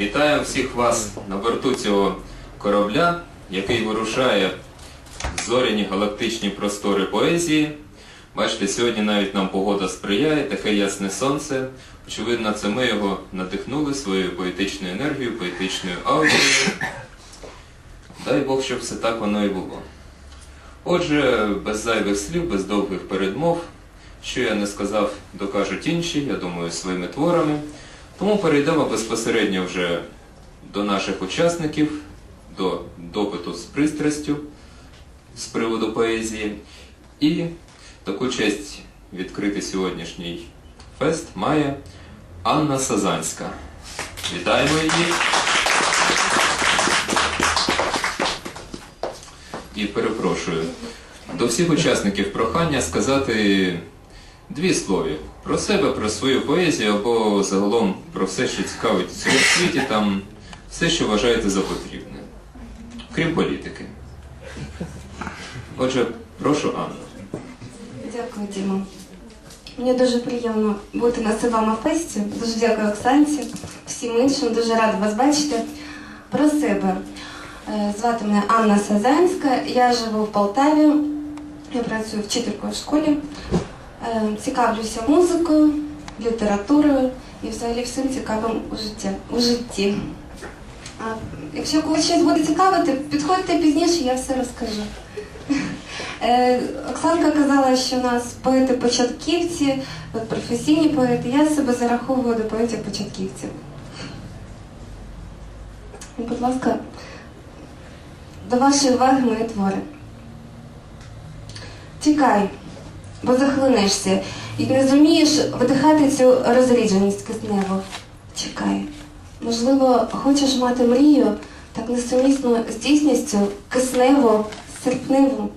Вітаю всіх вас на борту цього корабля, який вирушає в зоряні галактичні простори поезії. Бачите, сьогодні навіть нам погода сприяє, таке ясне сонце. Очевидно, це ми його надихнули своєю поетичною енергією, поетичною аудією. Дай Бог, щоб все так воно і було. Отже, без зайвих слів, без довгих передмов, що я не сказав, докажуть інші, я думаю, своїми творами. Тому перейдемо безпосередньо вже до наших учасників, до допиту з пристрастю з приводу поезії. І таку честь відкрити сьогоднішній фест має Анна Сазанська. Вітаємо її. І перепрошую. До всіх учасників прохання сказати дві слові про себе, про свою поезію або загалом про все, що цікавить у цьому світі, там все, що вважаєте за потрібне, крім політики. Отже, прошу Анну. Дякую, Діма. Мені дуже приємно бути на Сивама фесті. Дуже дякую Оксанці, всім іншим. Дуже рада вас бачити. Про себе. Е, Звати мене Анна Сазанська. Я живу в Полтаві. Я працюю вчителькою в школі. Е, Цікавлюся музикою, літературою і взагалі всім цікавим у житті. У житті. А якщо когось щось буде цікавити, підходьте пізніше, я все розкажу. Е, Оксанка казала, що у нас поети-початківці, професійні поети. Я себе зараховую до поетів-початківців. Будь ласка, до вашої уваги мої твори. Тікай, бо захлинешся і не зумієш видихати цю розрідженість кисневу. Чекай. Можливо, хочеш мати мрію, так несумісно з дійсністю кисневу, серпневу.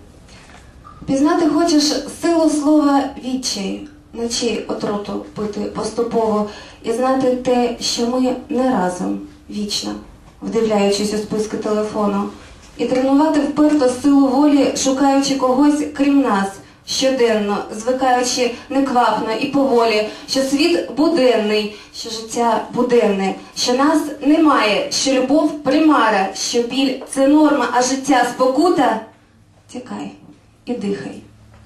Пізнати хочеш силу слова відчай, ночі отруту пити поступово і знати те, що ми не разом вічно, вдивляючись у списки телефону, і тренувати вперто силу волі, шукаючи когось крім нас, щоденно, звикаючи неквапно і поволі, що світ буденний, що життя буденне, що нас немає, що любов примара, що біль це норма, а життя спокута. Тікай і дихай,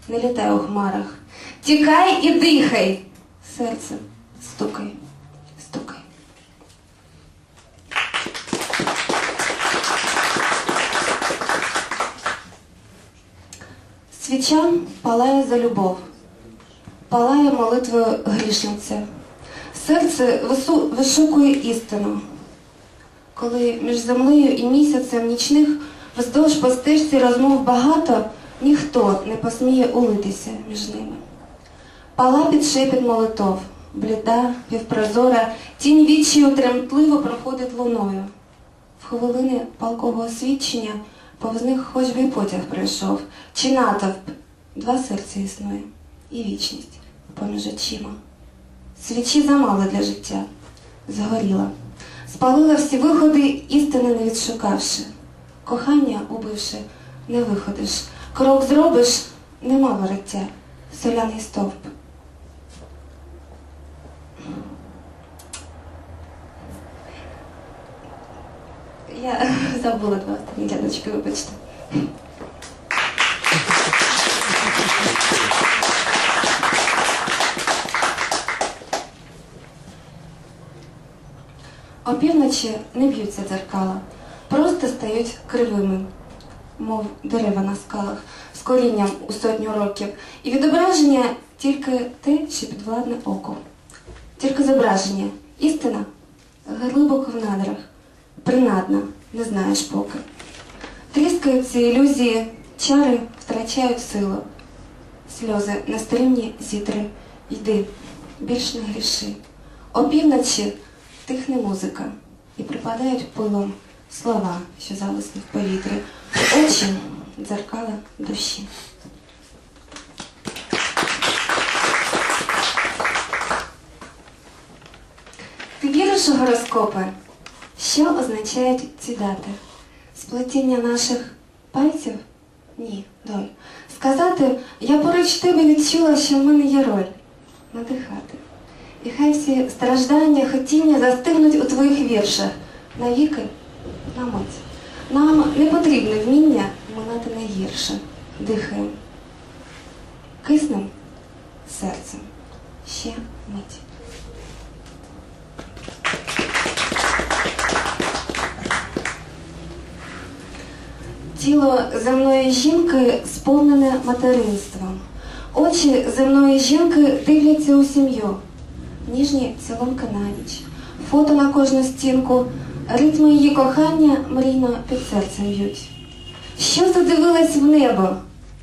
не літай у хмарах. Тікай і дихай. Серце, стукай. Свіча палає за любов, палає молитвою грішниця. Серце вишукує істину. Коли між землею і місяцем нічних вздовж по стежці розмов багато, ніхто не посміє улитися між ними. Пала під шепіт молитов, бліда, півпрозора, тінь відчаю тремтливо проходить луною. В хвилини палкого освідчення повз них хоч би потяг пройшов, чи натовп, два серця існує, і вічність поміж очима. Свічі замало для життя, згоріла, спалила всі виходи, істини не відшукавши. Кохання убивши, не виходиш. Крок зробиш, нема вороття, соляний стовп. Я забула два останні рядочки, вибачте. Опівночі не б'ються дзеркала, просто стають кривими, мов дерева на скалах, з корінням у сотню років. І відображення тільки те, що підвладне оку. Тільки зображення, істина глибоко в надрах, принадна, не знаєш поки. Тріскаються ілюзії, чари втрачають силу. Сльози нестримні зітри. Йди, більш не гріши. Опівночі тихне музика і припадають пилом слова, що зависли в повітрі, очі дзеркала душі. Ти віриш у гороскопи? Що означають ці дати? Сплетіння наших пальців? Ні, доль. Сказати, я поруч тебе відчула, що в мене є роль. Надихати. І хай всі страждання, хотіння застигнуть у твоїх віршах, навіки на мить. Нам не потрібне вміння минати найгірше. Дихаємо. Киснем серцем. Ще мить. Тіло земної жінки сповнене материнством. Очі земної жінки дивляться у сім'ю. Ніжні цілунки на ніч. Фото на кожну стінку. Ритми її кохання мрійно під серцем б'ють. Що задивилась в небо?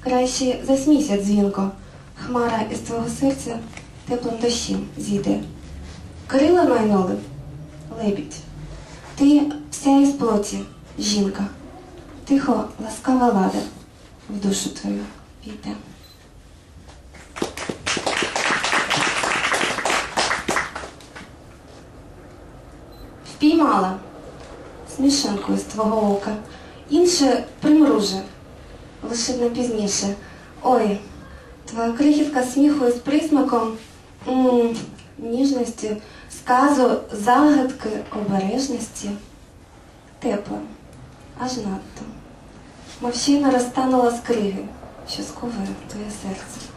Краще засмійся дзвінко. Хмара із твого серця теплим дощем зійде. Крила майнули, лебідь. Ти вся із плоті, жінка. Тихо, ласкава лада. В душу твою. Війде. Впіймала. Смішинкою з твого ока, інше примруже, лише на пізніше. Ой, твоя крихітка сміху з присмаком ніжності, сказу, загадки, обережності, тепло, аж надто. Мовщина розтанула скриги, що сковує твоє серце.